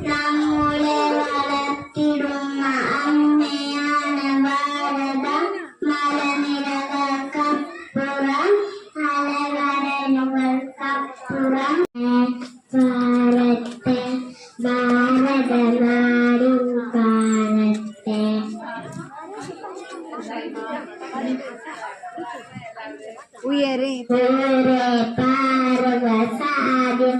നമ്മുടെ വളർത്തിടുന്ന അമ്മയാണ് ഭാരതം. മലനിരകൾക്കപ്പുറം അലകടലുകൾക്കപ്പുറം ഭാരത്തെ ഭാരതനാടും കാണട്ടെ ഉയരെ പാർവസാദ്യം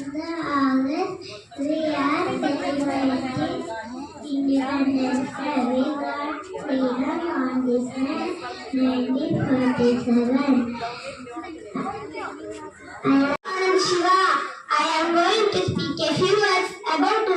15th August, we are celebrating Independence Day. We got freedom on this day, 1947. I am Shiva. I am going to speak a few words about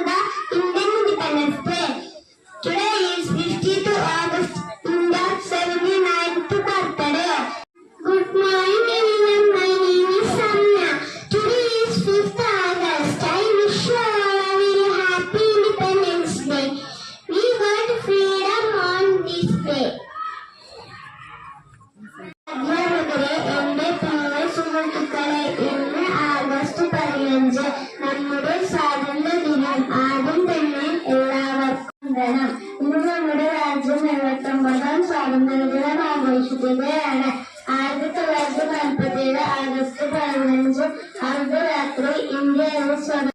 ഇത് നമ്മുടെ സ്വാതന്ത്ര്യ ദിനം. ആദ്യം തന്നെ എല്ലാവർക്കും വേണം. ഇന്ന് നമ്മുടെ രാജ്യം എഴുപത്തൊമ്പതാം സ്വാതന്ത്ര്യ ദിനം ആഘോഷിക്കുകയാണ്. ആയിരത്തി തൊള്ളായിരത്തി നാൽപ്പത്തി ഏഴ് ആഗസ്റ്റ് പതിനഞ്ച് അർദ്ധരാത്രി ഇന്ത്യയുടെ എന്ന